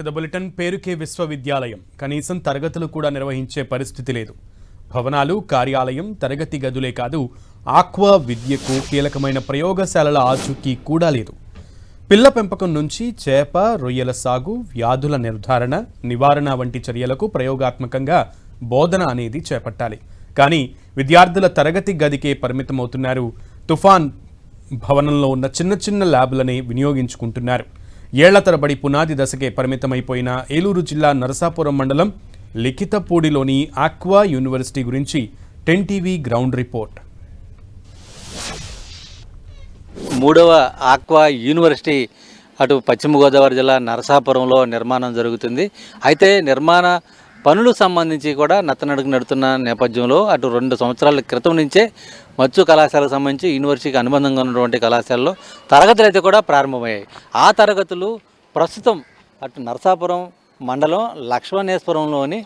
To the bulletin పేరుకే విశ్వవిద్యాలయం. కనీసం తరగతులు కూడా నిర్వహించే పరిస్థితి లేదు. భవనాలు కార్యాలయం తరగతి గదులే కాదు ఆక్వా విద్యకు కీలకమైన ప్రయోగశాలల ఆచూకీ కూడా లేదు. పిల్ల పెంపకం నుంచి చేప రొయ్యల సాగు వ్యాధుల నిర్ధారణ నివారణ వంటి చర్యలకు ప్రయోగాత్మకంగా బోధన అనేది చేపట్టాలి. కానీ విద్యార్థుల తరగతి గదికే పరిమితమవుతున్నారు. తుఫాన్ భవనంలో ఉన్న చిన్న చిన్న ల్యాబ్లని వినియోగించుకుంటున్నారు. ఏళ్ళ తరబడి పునాది దశకే పరిమితమైపోయిన ఏలూరు జిల్లా నరసాపురం మండలం లిఖితపూడిలోని ఆక్వా యూనివర్సిటీ గురించి టెన్ టీవీ గ్రౌండ్ రిపోర్ట్. మూడవ ఆక్వా యూనివర్సిటీ అటు పశ్చిమ గోదావరి జిల్లా నరసాపురంలో నిర్మాణం జరుగుతుంది. అయితే నిర్మాణ పనులు సంబంధించి కూడా నత్తనడుగు నడుతున్న నేపథ్యంలో అటు రెండు సంవత్సరాల క్రితం నుంచే మత్స్య కళాశాలకు సంబంధించి యూనివర్సిటీకి అనుబంధంగా ఉన్నటువంటి కళాశాలలో తరగతులు అయితే కూడా ప్రారంభమయ్యాయి. ఆ తరగతులు ప్రస్తుతం అటు నరసాపురం మండలం లక్ష్మణేశ్వరంలోని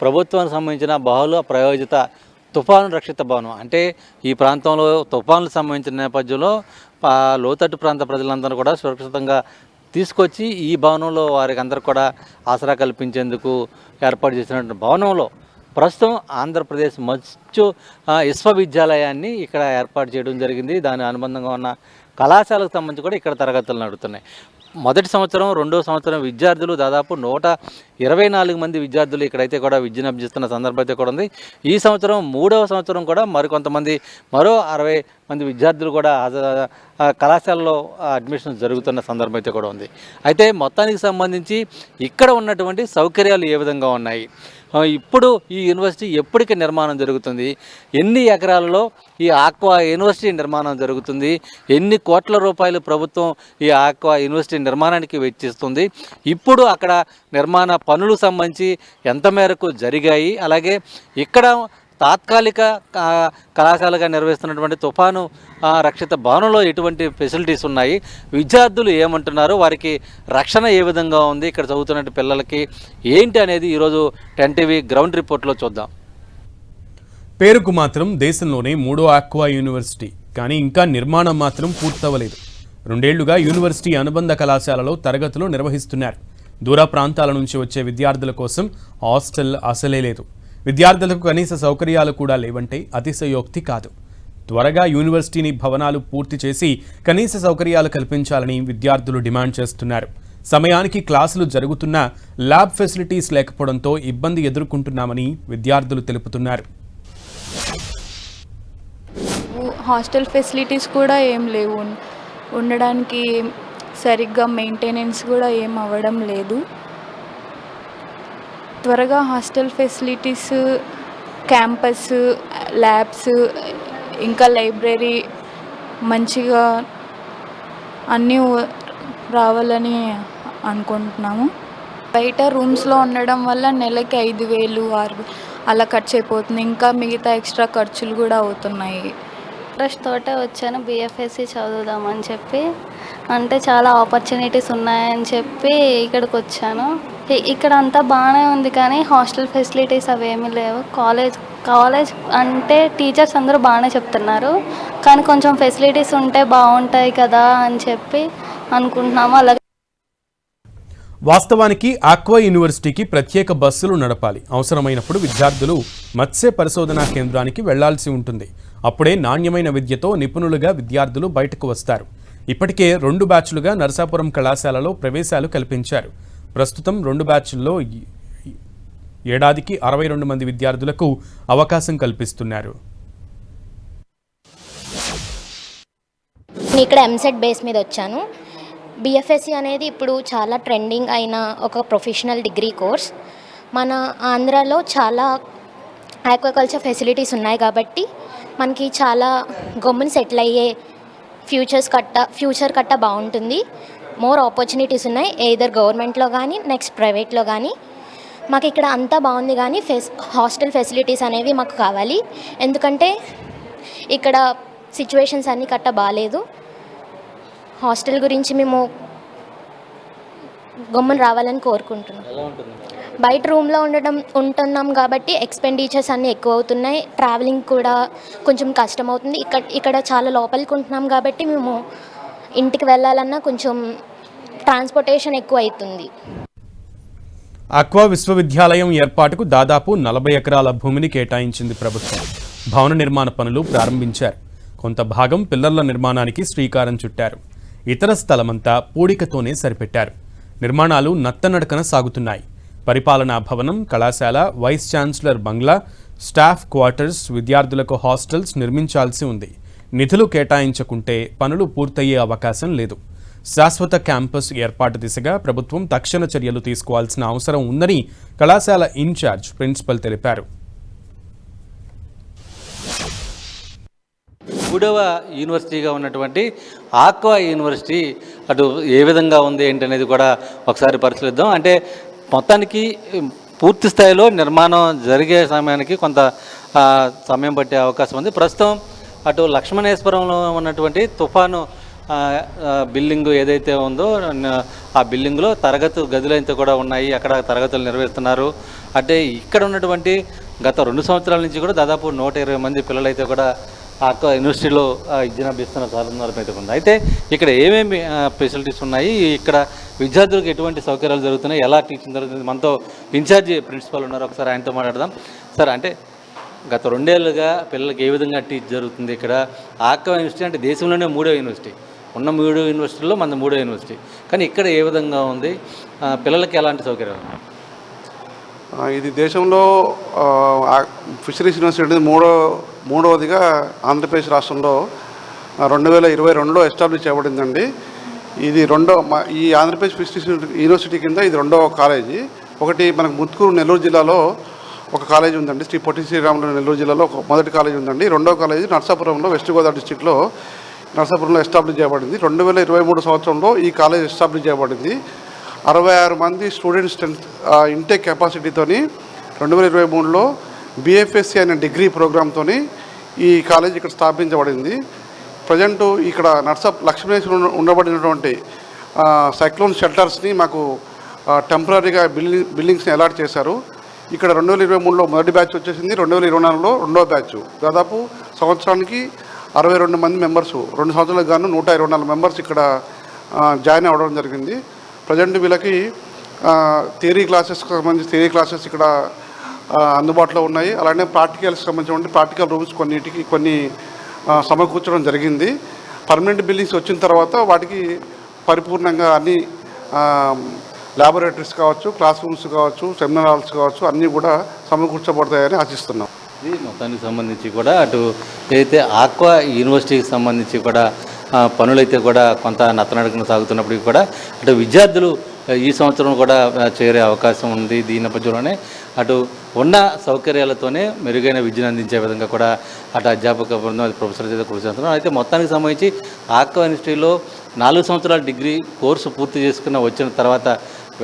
ప్రభుత్వానికి సంబంధించిన బహుళ ప్రయోజిత తుఫాను రక్షిత భవనం. అంటే ఈ ప్రాంతంలో తుఫాన్లు సంబంధించిన నేపథ్యంలో లోతట్టు ప్రాంత ప్రజలందరూ కూడా సురక్షితంగా తీసుకొచ్చి ఈ భవనంలో వారికి అందరు కూడా ఆసరా కల్పించేందుకు ఏర్పాటు చేసినటువంటి భవనంలో ప్రస్తుతం ఆంధ్రప్రదేశ్ మత్స్య విశ్వవిద్యాలయాన్ని ఇక్కడ ఏర్పాటు చేయడం జరిగింది. దాని అనుబంధంగా ఉన్న కళాశాలకు సంబంధించి కూడా ఇక్కడ తరగతులు నడుస్తున్నాయి మొదటి సంవత్సరం రెండో సంవత్సరం విద్యార్థులు దాదాపు నూట ఇరవై నాలుగు మంది విద్యార్థులు ఇక్కడైతే కూడా విద్యను అభ్యసిస్తున్న సందర్భం అయితే కూడా ఉంది. ఈ సంవత్సరం మూడవ సంవత్సరం కూడా మరికొంతమంది మరో అరవై మంది విద్యార్థులు కూడా కళాశాలలో అడ్మిషన్ జరుగుతున్న సందర్భం అయితే కూడా ఉంది. అయితే మొత్తానికి సంబంధించి ఇక్కడ ఉన్నటువంటి సౌకర్యాలు ఏ విధంగా ఉన్నాయి? ఇప్పుడు ఈ యూనివర్సిటీ ఎప్పటికి నిర్మాణం జరుగుతుంది? ఎన్ని ఎకరాలలో ఈ ఆక్వా యూనివర్సిటీ నిర్మాణం జరుగుతుంది? ఎన్ని కోట్ల రూపాయలు ప్రభుత్వం ఈ ఆక్వా యూనివర్సిటీ నిర్మాణానికి వెచ్చిస్తుంది? ఇప్పుడు అక్కడ నిర్మాణ పనులు సంబంధించి ఎంత మేరకు జరిగాయి? అలాగే ఇక్కడ తాత్కాలిక కళాశాలగా నిర్వహిస్తున్నటువంటి తుఫాను రక్షిత భవనంలో ఎటువంటి ఫెసిలిటీస్ ఉన్నాయి. విద్యార్థులు ఏమంటున్నారు? వారికి రక్షణ ఏ విధంగా ఉంది? ఇక్కడ చదువుతున్న పిల్లలకి ఏంటి అనేది ఈరోజు టెన్ టీవీ గ్రౌండ్ రిపోర్ట్లో చూద్దాం. పేరుకు మాత్రం దేశంలోనే మూడో ఆక్వా యూనివర్సిటీ కానీ ఇంకా నిర్మాణం మాత్రం పూర్తవలేదు రెండేళ్ళుగా యూనివర్సిటీ అనుబంధ కళాశాలలో తరగతులు నిర్వహిస్తున్నారు. దూర ప్రాంతాల నుంచి వచ్చే విద్యార్థుల కోసం హాస్టల్ అసలే లేదు. విద్యార్థులకు కనీస సౌకర్యాలు కూడా లేవంటే అతిశయోక్తి కాదు. త్వరగా యూనివర్సిటీని భవనాలు పూర్తి చేసి కనీస సౌకర్యాలు కల్పించాలని విద్యార్థులు డిమాండ్ చేస్తున్నారు. సమయానికి క్లాసులు జరుగుతున్నా ల్యాబ్ ఫెసిలిటీస్ లేకపోవడంతో ఇబ్బంది ఎదుర్కొంటున్నామని విద్యార్థులు తెలుపుతున్నారు. హాస్టల్ ఫెసిలిటీస్ కూడా ఏం లేవు. ఉండడానికి సరిగ్గా మెయింటెనెన్స్ కూడా ఏం అవ్వడం లేదు. త్వరగా హాస్టల్ ఫెసిలిటీస్ క్యాంపస్ ల్యాబ్స్ ఇంకా లైబ్రరీ మంచిగా అన్నీ రావాలని అనుకుంటున్నాము. బయట రూమ్స్లో ఉండడం వల్ల నెలకి ఐదు వేలు ఆరు అలా ఖర్చు అయిపోతుంది. ఇంకా మిగతా ఎక్స్ట్రా ఖర్చులు కూడా అవుతున్నాయి. ఇంట్రెస్ట్ తోటే వచ్చాను. బీఎఫ్ఎస్సి చదువుదామని చెప్పి. అంటే చాలా ఆపర్చునిటీస్ ఉన్నాయని చెప్పి ఇక్కడికి వచ్చాను. ఇక్కడ అంతా బాగానే ఉంది కానీ హాస్టల్ ఫెసిలిటీస్ అవేమీ లేవు. కాలేజ్ కాలేజ్ అంటే టీచర్స్ అందరూ బాగానే చెప్తున్నారు. కానీ కొంచెం ఫెసిలిటీస్ ఉంటే బాగుంటాయి కదా అని చెప్పి అనుకుంటున్నాము. అలాగే వాస్తవానికి ఆక్వా యూనివర్సిటీకి ప్రత్యేక బస్సులు నడపాలి. అవసరమైనప్పుడు విద్యార్థులు మత్స్య పరిశోధనా కేంద్రానికి వెళ్ళాల్సి ఉంటుంది. అప్పుడే నాణ్యమైన విద్యతో నిపుణులుగా విద్యార్థులు బయటకు వస్తారు. ఇప్పటికే రెండు బ్యాచ్లుగా నరసాపురం కళాశాలలో ప్రవేశాలు కల్పించారు. ప్రస్తుతం రెండు బ్యాచ్ల్లో ఏడాదికి అరవై రెండు మంది విద్యార్థులకు అవకాశం కల్పిస్తున్నారు. నేను ఇక్కడ ఎంసెట్ బేస్ మీద వచ్చాను. బిఎఫ్ఎస్సి అనేది ఇప్పుడు చాలా ట్రెండింగ్ అయిన ఒక ప్రొఫెషనల్ డిగ్రీ కోర్స్ మన ఆంధ్రాలో చాలా ఆక్వాకల్చర్ ఫెసిలిటీస్ ఉన్నాయి కాబట్టి మనకి చాలా గమ్ముని సెటిల్ అయ్యే ఫ్యూచర్స్ కట్ట ఫ్యూచర్ కట్ట బాగుంటుంది. మోర్ ఆపర్చునిటీస్ ఉన్నాయి ఏదర్ గవర్నమెంట్లో కానీ నెక్స్ట్ ప్రైవేట్లో కానీ మాకు ఇక్కడ అంతా బాగుంది కానీ ఫెస్ హాస్టల్ ఫెసిలిటీస్ అనేవి మాకు కావాలి. ఎందుకంటే ఇక్కడ సిచ్యువేషన్స్ అన్నీ కట్ట బాగాలేదు హాస్టల్ గురించి మేము గమ్మున రావాలని కోరుకుంటున్నాం. బయట రూమ్లో ఉండడం ఉంటున్నాం కాబట్టి ఎక్స్పెండిచర్స్ అన్నీ ఎక్కువ అవుతున్నాయి. ట్రావెలింగ్ కూడా కొంచెం కష్టం అవుతుంది ఇక్కడ ఇక్కడ చాలా లోపలికి ఉంటున్నాం కాబట్టి మేము ఇంటికి వెళ్ళాలన్నా కొంచెం ట్రాన్స్పోర్టేషన్ ఎక్కువ అవుతుంది అక్వా విశ్వవిద్యాలయం ఏర్పాటుకు దాదాపు నలభై ఎకరాల భూమిని కేటాయించింది ప్రభుత్వం. భవన నిర్మాణ పనులు ప్రారంభించారు. కొంత భాగం పిల్లర్ల నిర్మాణానికి శ్రీకారం చుట్టారు. ఇతర స్థలమంతా పూడికతోనే సరిపెట్టారు. నిర్మాణాలు నత్తనడకన సాగుతున్నాయి. పరిపాలనా భవనం కళాశాల వైస్ ఛాన్సలర్ బంగ్లా స్టాఫ్ క్వార్టర్స్ విద్యార్థులకు హాస్టల్స్ నిర్మించాల్సి ఉంది. నిధులు కేటాయించకుంటే పనులు పూర్తయ్యే అవకాశం లేదు. శాశ్వత క్యాంపస్ ఏర్పాటు దిశగా ప్రభుత్వం తక్షణ చర్యలు తీసుకోవాల్సిన అవసరం ఉందని కళాశాల ఇన్ఛార్జ్ ప్రిన్సిపల్ తెలిపారు. మూడవ యూనివర్సిటీగా ఉన్నటువంటి ఆక్వా యూనివర్సిటీ అటు ఏ విధంగా ఉంది ఏంటనేది కూడా ఒకసారి పరిశీలిద్దాం. అంటే మొత్తానికి పూర్తి స్థాయిలో నిర్మాణం జరిగే సమయానికి కొంత సమయం పట్టే అవకాశం ఉంది. ప్రస్తుతం అటు లక్ష్మణేశ్వరంలో ఉన్నటువంటి తుఫాను బిల్డింగ్ ఏదైతే ఉందో ఆ బిల్డింగ్లో తరగతి గదులైతే కూడా ఉన్నాయి. అక్కడ తరగతులు నిర్వహిస్తున్నారు. అంటే ఇక్కడ ఉన్నటువంటి గత రెండు సంవత్సరాల నుంచి కూడా దాదాపు నూట ఇరవై మంది పిల్లలైతే కూడా ఆ యూనివర్సిటీలో ఆ, విద్యను అభ్యస్తున్న సందర్భం అయితే ఉంది అయితే ఇక్కడ ఏమేమి ఫెసిలిటీస్ ఉన్నాయి? ఇక్కడ విద్యార్థులకు ఎటువంటి సౌకర్యాలు జరుగుతున్నాయి? ఎలా టీచింగ్ జరుగుతుంది? మనతో ఇన్ఛార్జి ప్రిన్సిపల్ ఉన్నారు. ఒకసారి ఆయనతో మాట్లాడదాం. సార్ అంటే గత రెండేళ్ళుగా పిల్లలకి ఏ విధంగా టీచ్ జరుగుతుంది ఇక్కడ? ఆక్వా యూనివర్సిటీ అంటే దేశంలోనే మూడో యూనివర్సిటీ. ఉన్న మూడు యూనివర్సిటీలో మన మూడో యూనివర్సిటీ. కానీ ఇక్కడ ఏ విధంగా ఉంది? పిల్లలకి ఎలాంటి సౌకర్యాలు? ఇది దేశంలో ఫిషరీస్ యూనివర్సిటీ అనేది మూడో మూడవదిగా ఆంధ్రప్రదేశ్ రాష్ట్రంలో రెండు వేల ఇరవై రెండులో ఎస్టాబ్లిష్ చేయబడిందండి. ఇది రెండో ఈ ఆంధ్రప్రదేశ్ ఫిషరీస్ యూనివర్సిటీ కింద ఇది రెండవ కాలేజీ. ఒకటి మనకు ముత్కూరు నెల్లూరు జిల్లాలో ఒక కాలేజీ ఉందండి. శ్రీ పొట్టి శ్రీరాములు నెల్లూరు జిల్లాలో ఒక మొదటి కాలేజీ ఉందండి. రెండవ కాలేజీ నర్సాపురంలో వెస్ట్ గోదావరి డిస్టిక్లో. నరసాపురంలో ఎస్టాబ్లిష్ చేయబడింది. రెండు వేల ఇరవై మూడు సంవత్సరంలో ఈ కాలేజ్ ఎస్టాబ్లిష్ చేయబడింది. అరవై ఆరు మంది స్టూడెంట్స్ స్ట్రెంత్ ఇంటేక్ కెపాసిటీతోని రెండు వేల ఇరవై మూడులో బిఎఫ్ఎస్సి అనే డిగ్రీ ప్రోగ్రామ్తోని ఈ కాలేజ్ ఇక్కడ స్థాపించబడింది. ప్రజెంట్ ఇక్కడ నర్సప్ లక్ష్మీనేశ్వరం ఉండబడినటువంటి సైక్లోన్ షెల్టర్స్ని మాకు టెంపరీగా బిల్డింగ్ బిల్డింగ్స్ని అలాట్ చేశారు. ఇక్కడ రెండు వేల ఇరవై మూడులో మొదటి బ్యాచ్ వచ్చేసింది. రెండు వేల ఇరవై నాలుగులో రెండో బ్యాచ్ దాదాపు సంవత్సరానికి అరవై రెండు మంది మెంబర్స్ రెండు సంవత్సరాలకు గాను నూట ఇరవై నాలుగు మెంబర్స్ ఇక్కడ జాయిన్ అవ్వడం జరిగింది. ప్రజెంట్ వీళ్ళకి థియరీ క్లాసెస్కి సంబంధించి థియరీ క్లాసెస్ ఇక్కడ అందుబాటులో ఉన్నాయి. అలానే ప్రాక్టికల్స్కి సంబంధించిన ప్రాక్టికల్ రూమ్స్ కొన్నిటికి కొన్ని సమకూర్చడం జరిగింది. పర్మనెంట్ బిల్డింగ్స్ వచ్చిన తర్వాత వాటికి పరిపూర్ణంగా అన్ని ల్యాబొరేటరీస్ కావచ్చు క్లాస్ రూమ్స్ కావచ్చు సెమినార్ హాల్స్ కావచ్చు అన్నీ కూడా సమకూర్చబడతాయని ఆశిస్తున్నాం. ఇది మొత్తానికి సంబంధించి కూడా అటు ఏదైతే ఆక్వా యూనివర్సిటీకి సంబంధించి కూడా పనులైతే కూడా కొంత నత్తనడకన సాగుతున్నప్పటికీ కూడా అటు విద్యార్థులు ఈ సంవత్సరం కూడా చేరే అవకాశం ఉంది. దీని నేపథ్యంలోనే అటు ఉన్న సౌకర్యాలతోనే మెరుగైన విద్యను అందించే విధంగా కూడా అటు అధ్యాపక బృందం అది ప్రొఫెసర్ అయితే కృషి చేస్తున్నారు. అయితే మొత్తానికి సంబంధించి ఆక్వా యూనివర్సిటీలో నాలుగు సంవత్సరాల డిగ్రీ కోర్సు పూర్తి చేసుకున్న వచ్చిన తర్వాత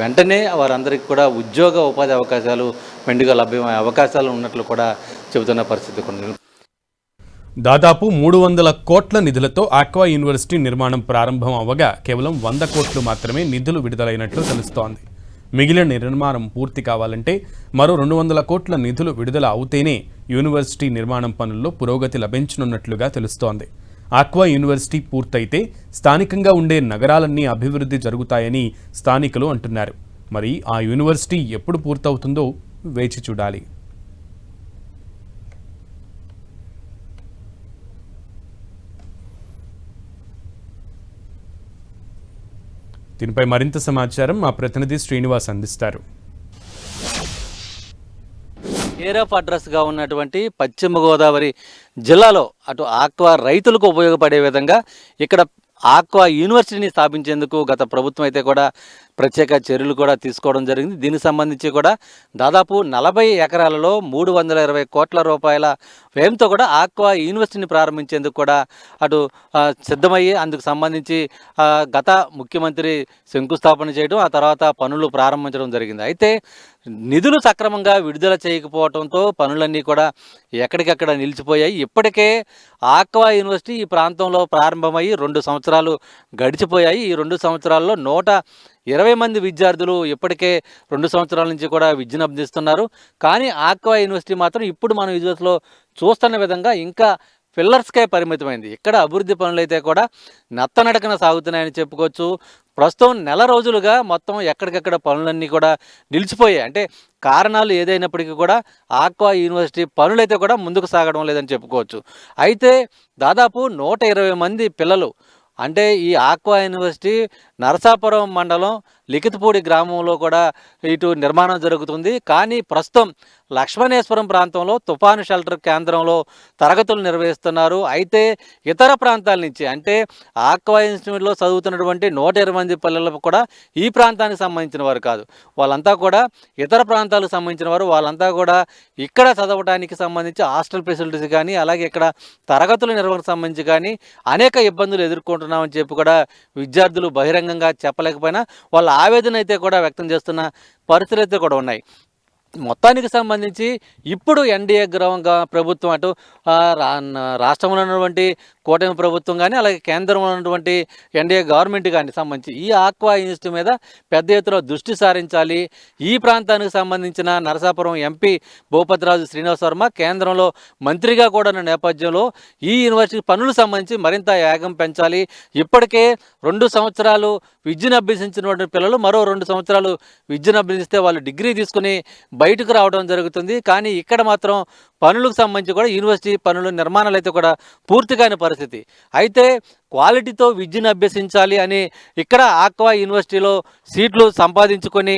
వెంటనే వారందరికీ కూడా ఉద్యోగ ఉపాధి అవకాశాలు మెండుగా లభ్యమయ్యే అవకాశాలు ఉన్నట్లు కూడా చెబుతున్న పరిస్థితి కొన్ని దాదాపు మూడు వందల కోట్ల నిధులతో ఆక్వా యూనివర్సిటీ నిర్మాణం ప్రారంభం అవ్వగా కేవలం వంద కోట్లు మాత్రమే నిధులు విడుదలైనట్లు తెలుస్తోంది. మిగిలిన నిర్మాణం పూర్తి కావాలంటే మరో రెండు వందల కోట్ల నిధులు విడుదల అవుతేనే యూనివర్సిటీ నిర్మాణం పనుల్లో పురోగతి లభించనున్నట్లుగా తెలుస్తోంది. ఆక్వా యూనివర్సిటీ పూర్తయితే స్థానికంగా ఉండే నగరాలన్నీ అభివృద్ధి జరుగుతాయని స్థానికులు అంటున్నారు. మరి ఆ యూనివర్సిటీ ఎప్పుడు పూర్తవుతుందో వేచి చూడాలి. దీనిపై మరింత సమాచారం మా ప్రతినిధి శ్రీనివాస్ అందిస్తారు. ఏర్ ఆఫ్ అడ్రస్గా ఉన్నటువంటి పశ్చిమ గోదావరి జిల్లాలో అటు ఆక్వా రైతులకు ఉపయోగపడే విధంగా ఇక్కడ ఆక్వా యూనివర్సిటీని స్థాపించేందుకు గత ప్రభుత్వం అయితే కూడా ప్రత్యేక చర్యలు కూడా తీసుకోవడం జరిగింది. దీనికి సంబంధించి కూడా దాదాపు నలభై ఎకరాలలో మూడు వందల ఇరవై కోట్ల రూపాయల వ్యయంతో కూడా ఆక్వా యూనివర్సిటీని ప్రారంభించేందుకు కూడా అటు సిద్ధమయ్యి అందుకు సంబంధించి గత ముఖ్యమంత్రి శంకుస్థాపన చేయడం ఆ తర్వాత పనులు ప్రారంభించడం జరిగింది. అయితే నిధులు సక్రమంగా విడుదల చేయకపోవడంతో పనులన్నీ కూడా ఎక్కడికక్కడ నిలిచిపోయాయి. ఇప్పటికే ఆక్వా యూనివర్సిటీ ఈ ప్రాంతంలో ప్రారంభమయ్యి రెండు సంవత్సరాలు గడిచిపోయాయి. ఈ రెండు సంవత్సరాల్లో నూట ఇరవై మంది విద్యార్థులు ఇప్పటికే రెండు సంవత్సరాల నుంచి కూడా విద్యను అభ్యసిస్తున్నారు. కానీ ఆక్వా యూనివర్సిటీ మాత్రం ఇప్పుడు మనం విజువల్స్లో చూస్తున్న విధంగా ఇంకా పిల్లర్స్కే పరిమితమైంది. ఇక్కడ అభివృద్ధి పనులు అయితే కూడా నత్తనడకన సాగుతున్నాయని చెప్పుకోవచ్చు. ప్రస్తుతం నెల రోజులుగా మొత్తం ఎక్కడికెక్కడ పనులన్నీ కూడా నిలిచిపోయాయి. అంటే కారణాలు ఏదైనప్పటికీ కూడా ఆక్వా యూనివర్సిటీ పనులైతే కూడా ముందుకు సాగడం లేదని చెప్పుకోవచ్చు. అయితే దాదాపు నూట ఇరవై మంది పిల్లలు అంటే ఈ ఆక్వా యూనివర్సిటీ నరసాపురం మండలం లిఖితపూడి గ్రామంలో కూడా ఇటు నిర్మాణం జరుగుతుంది. కానీ ప్రస్తుతం లక్ష్మణేశ్వరం ప్రాంతంలో తుఫాను షెల్టర్ కేంద్రంలో తరగతులు నిర్వహిస్తున్నారు. అయితే ఇతర ప్రాంతాల నుంచి అంటే ఆక్వా ఇన్స్టిట్యూట్లో చదువుతున్నటువంటి నూట ఇరవై మంది పిల్లలకు కూడా ఈ ప్రాంతానికి సంబంధించిన వారు కాదు. వాళ్ళంతా కూడా ఇతర ప్రాంతాలకు సంబంధించిన వారు. వాళ్ళంతా కూడా ఇక్కడ చదవడానికి సంబంధించి హాస్టల్ ఫెసిలిటీస్ కానీ అలాగే ఇక్కడ తరగతుల నిర్వహణకు సంబంధించి కానీ అనేక ఇబ్బందులు ఎదుర్కొంటున్నామని చెప్పి కూడా విద్యార్థులు బహిరంగ బహిరంగంగా చెప్పలేకపోయినా వాళ్ళ ఆవేదన అయితే కూడా వ్యక్తం చేస్తున్న పరిస్థితులు అయితే కూడా ఉన్నాయి. మొత్తానికి సంబంధించి ఇప్పుడు ఎన్డీఏ గ్రహంగా ప్రభుత్వం అటు రా రాష్ట్రంలో ఉన్నటువంటి కూటమి ప్రభుత్వం కానీ అలాగే కేంద్రంలో ఉన్నటువంటి ఎన్డీఏ గవర్నమెంట్ కానీ సంబంధించి ఈ ఆక్వా యూనివర్సిటీ మీద పెద్ద ఎత్తున దృష్టి సారించాలి. ఈ ప్రాంతానికి సంబంధించిన నరసాపురం ఎంపీ భూపతిరాజు శ్రీనివాస్ వర్మ కేంద్రంలో మంత్రిగా కూడా ఉన్న నేపథ్యంలో ఈ యూనివర్సిటీ పనులు సంబంధించి మరింత యాగం పెంచాలి. ఇప్పటికే రెండు సంవత్సరాలు విద్యను అభ్యసించినటువంటి పిల్లలు మరో రెండు సంవత్సరాలు విద్యను అభ్యసిస్తే వాళ్ళు డిగ్రీ తీసుకుని బయటకు రావడం జరుగుతుంది. కానీ ఇక్కడ మాత్రం పనులకు సంబంధించి కూడా యూనివర్సిటీ పనులు నిర్మాణాలు అయితే కూడా పూర్తి కాని పరిస్థితి. అయితే క్వాలిటీతో విద్యను అభ్యసించాలి అని ఇక్కడ ఆక్వా యూనివర్సిటీలో సీట్లు సంపాదించుకొని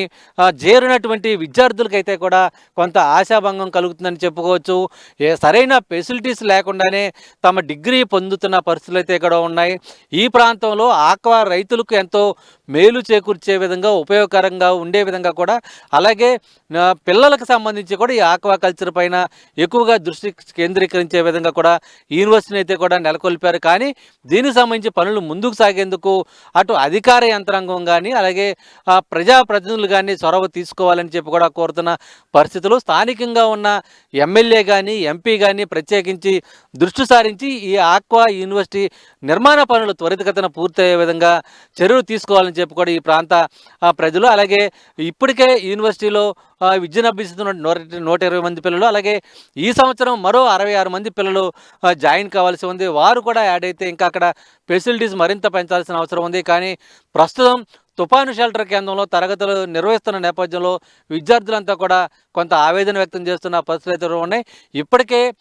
చేరినటువంటి విద్యార్థులకైతే కూడా కొంత ఆశాభంగం కలుగుతుందని చెప్పుకోవచ్చు. ఏ సరైన ఫెసిలిటీస్ లేకుండానే తమ డిగ్రీ పొందుతున్న పరిస్థితులు అయితే ఇక్కడ ఉన్నాయి. ఈ ప్రాంతంలో ఆక్వా రైతులకు ఎంతో మేలు చేకూర్చే విధంగా ఉపయోగకరంగా ఉండే విధంగా కూడా అలాగే పిల్లలకు సంబంధించి కూడా ఈ ఆక్వా కల్చర్ పైన ఎక్కువగా దృష్టి కేంద్రీకరించే విధంగా కూడా యూనివర్సిటీని అయితే కూడా నెలకొల్పారు. కానీ దీనికి సంబంధించి పనులు ముందుకు సాగేందుకు అటు అధికార యంత్రాంగం కానీ అలాగే ప్రజాప్రతినిధులు కానీ చొరవ తీసుకోవాలని చెప్పి కూడా కోరుతున్న పరిస్థితులు. స్థానికంగా ఉన్న ఎమ్మెల్యే కానీ ఎంపీ కానీ ప్రత్యేకించి దృష్టి సారించి ఈ ఆక్వా యూనివర్సిటీ నిర్మాణ పనులు త్వరితగతన పూర్తయ్యే విధంగా చర్యలు తీసుకోవాలని చెప్పి కూడా ఈ ప్రాంత ఆ, ప్రజలు అలాగే ఇప్పటికే యూనివర్సిటీలో విద్యను అభ్యసిస్తున్న నూట నూట ఇరవై మంది పిల్లలు అలాగే ఈ సంవత్సరం మరో అరవై ఆరు మంది పిల్లలు జాయిన్ కావాల్సి ఉంది. వారు కూడా యాడ్ అయితే ఇంకా అక్కడ ఫెసిలిటీస్ మరింత పెంచాల్సిన అవసరం ఉంది. కానీ ప్రస్తుతం తుఫాను షెల్టర్ కేంద్రంలో తరగతులు నిర్వహిస్తున్న నేపథ్యంలో విద్యార్థులంతా కూడా కొంత ఆవేదన వ్యక్తం చేస్తున్న పరిస్థితులు అయితే ఉన్నాయి. ఇప్పటికే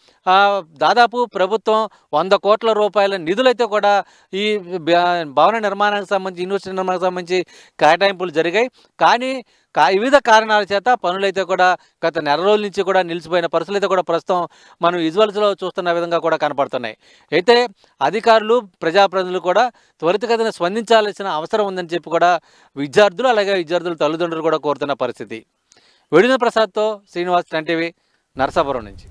దాదాపు ప్రభుత్వం వంద కోట్ల రూపాయల నిధులైతే కూడా ఈ భ- భవన నిర్మాణానికి సంబంధించి యూనివర్సిటీ నిర్మాణానికి సంబంధించి కేటాయింపులు జరిగాయి. కానీ కా వివిధ కారణాల చేత పనులైతే కూడా గత నెల రోజుల నుంచి కూడా నిలిచిపోయిన పరిస్థితులు అయితే కూడా ప్రస్తుతం మనం విజువల్స్లో చూస్తున్న విధంగా కూడా కనపడుతున్నాయి. అయితే అధికారులు ప్రజాప్రతినిధులు కూడా త్వరితగతిన స్పందించాల్సిన అవసరం ఉందని చెప్పి కూడా విద్యార్థులు అలాగే విద్యార్థుల తల్లిదండ్రులు కూడా కోరుతున్న పరిస్థితి. వెడిన ప్రసాద్తో శ్రీనివాస్ టెన్ నరసాపురం నుంచి.